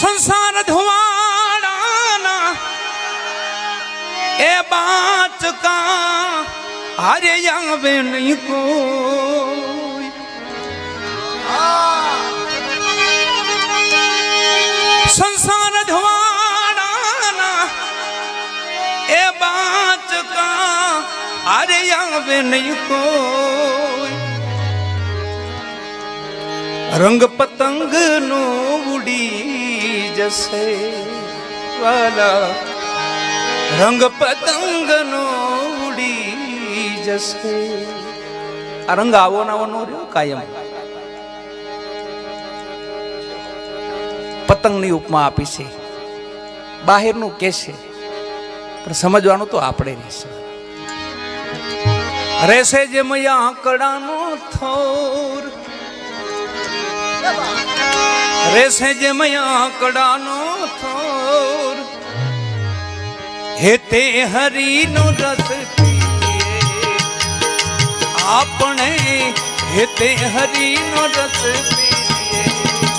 સંસાર ધુવાડાના. એ બાચકા હારે આવે નહીં કોઈ. સંસાર ધુવાડાના. એ બાચકા હારે આવે નહીં કોઈ. રંગ પતંગ નો ઉડી જશે વાલા. રંગ પતંગ નો ઉડી જશે. આ રંગ આવો નાવો નો રહ્યો કાયમ. પતંગની ઉપમા આપી છે. બહારનું કે છે. પણ સમજવાનું તો આપણે રહેશે. રહેશે જે મૈયા આંકડાનો થોર. રેસે જે મયા કડાનો થોર. હેતે હરીનો રસ આપણે હેતે હરીનો રસ પીએ.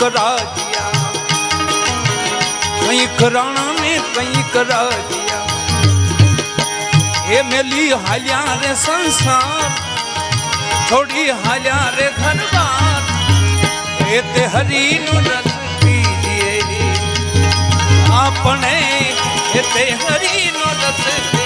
કંઈક રાજ્યા, કંઈક રાણા ને કંઈક રાજ્યા. એ મેલી હાલ્યા રે સંસાર, થોડી હાલ્યા રે ઘરબાર. એ તે હરીનું રસ પીજીએ આપણે એ તે હરીનો રસ પીજીએ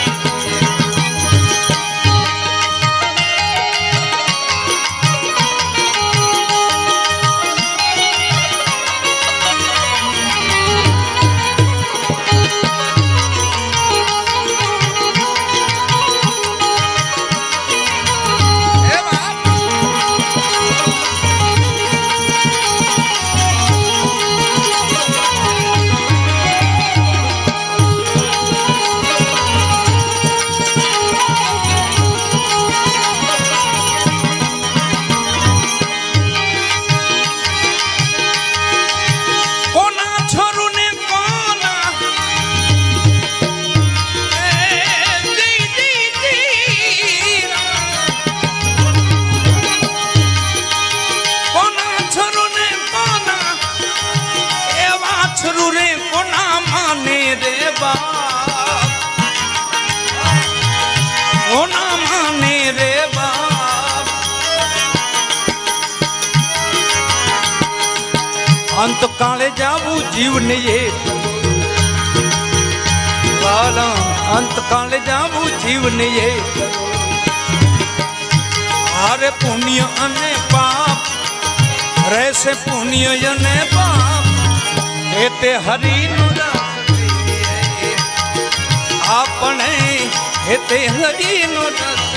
અંત કાળે જાવું જીવને એ. વાલા અંત કાળે જાવું જીવને એ. હારે પુણ્ય અને પાપ, રહેશે પુણ્ય અને પાપ. એ તે હરિનું. આપણે એ તે હરિનું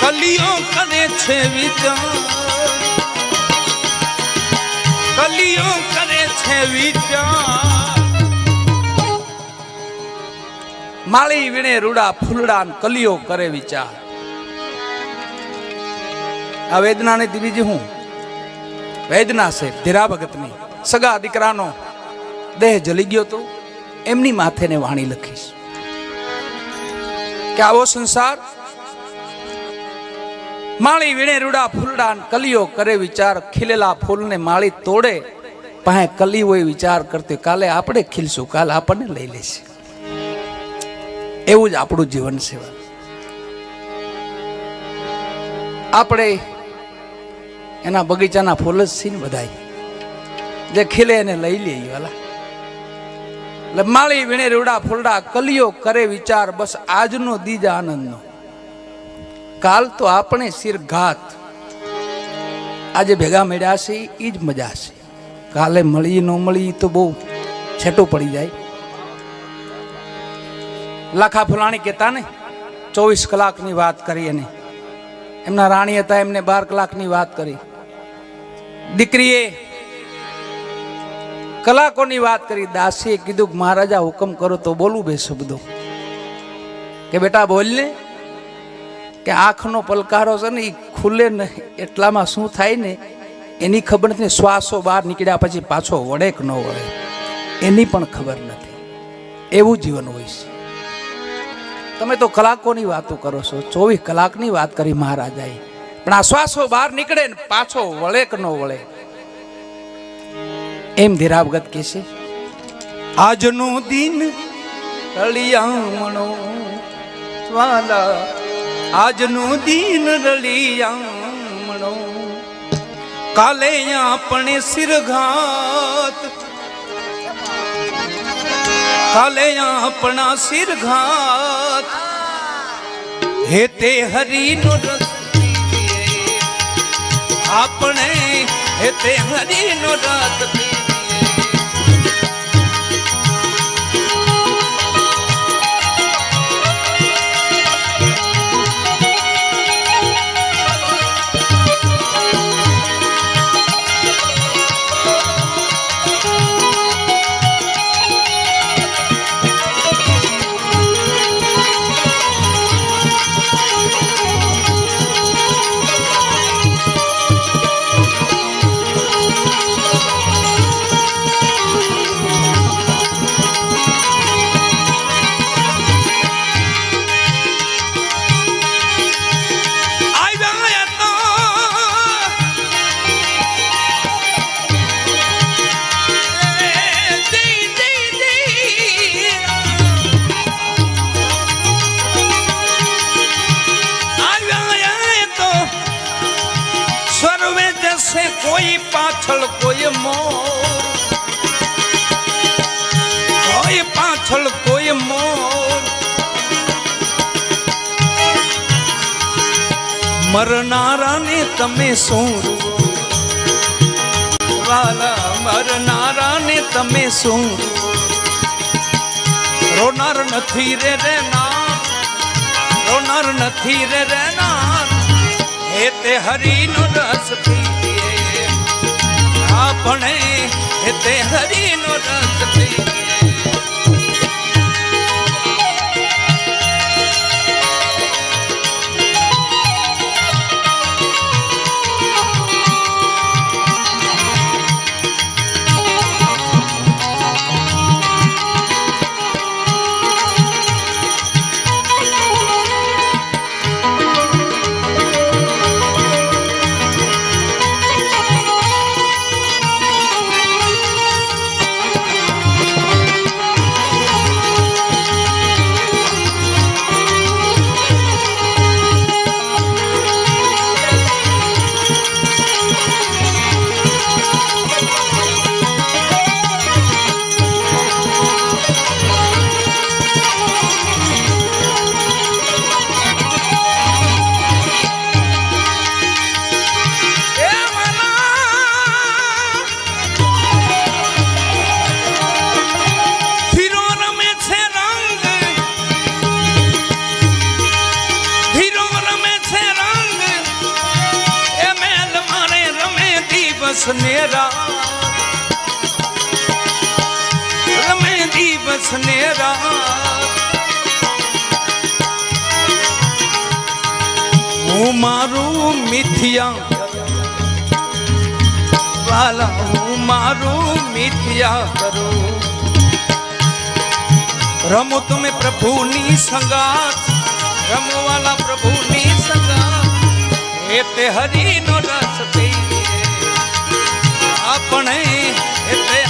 કલિયો કરે છે વિચાર. કલિયો કરે છે વિચાર. માળી વીણે રૂડા ફૂલડા કલિયો કરે વિચાર. આ વેદના ને બીજી હું? વેદના છે ધીરા ભગતની. સગા દીકરાનો દેહ જલી ગયો તો એમની માથે ને વાણી લખીશ. કે આવો સંસાર? માળી વીણે રૂડા ફૂલડા ને કલિયો કરે વિચાર. ખીલેલા ફૂલને માળી તોડે. પાસે કલી હોય વિચાર કરતી, કાલે આપણે ખીલશું, કાલે આપણને લઈ લેશે. એવું જ આપણું જીવન સેવા. આપણે એના બગીચાના ફૂલ જ છીએ ને બધાય. જે ખીલે એને લઈ લઈએ, વાલા. માળી વીણે રેવડા ફૂલડા, કલિયો કરે વિચાર, બસ આજનો દીજ આનંદનો. કાલ તો આપણે શિર ઘાત. આજે ભેગા મળ્યા છે એ જ મજા છે. કાલે મળી, ન મળી તો બહુ છેટું પડી જાય. લાખા ફુલાણી કહેતા ને, ચોવીસ કલાકની વાત કરી એને એમના રાણી હતા, એમને બાર કલાકની વાત કરી. દીકરીએ કલાકોની વાત કરી, દાસીએ કીધું કે મહારાજા હુકમ કરો તો બોલું બે શબ્દો. કે બેટા બોલ ને, કે આંખનો પલકારો છે ને એ ખુલે ને, એટલામાં શું થાય ને, એની ખબર નથી, શ્વાસો બહાર નીકળ્યા પછી પાછો વળે કે ન વળે. એની પણ ખબર નથી. એવું જીવન હોય છે. તમે તો કલાકોની વાતો કરો છો, ચોવીસ કલાકની વાત કરી મહારાજાએ. પણ આ શ્વાસો બહાર નીકળે ને, પાછો વળે કે ન વળે? એમ ધીરાવગત કે છે, આજનો દિન રળિયામણો વાલા આજનો દિન રળિયામણો. કાલે આપણે સિરઘાત કાલે આપણા સિરઘાત હે તે હરિનો. આપણે હે તે હરિનો રસ પાછળ કોઈ મોર કોઈ પાછળ કોઈ મોર મરનારાને તમે રૂઓ? વાલા મરનારાને તમે રૂઓ? રોનાર નથી રે રે ના રોનાર નથી રે રે ના હે તે હરિનો રસ પીએ આપણે તે હરિનો રસ પીએ દિવસ ને રાત રમે દિવસ ને રાત હું મારું મિથિયા. વાલા, હું મારું મિથિયા કરું. રમો તમે પ્રભુની સંગાત રમવાલા પ્રભુની સંગાત એ તે હરિનો આપણે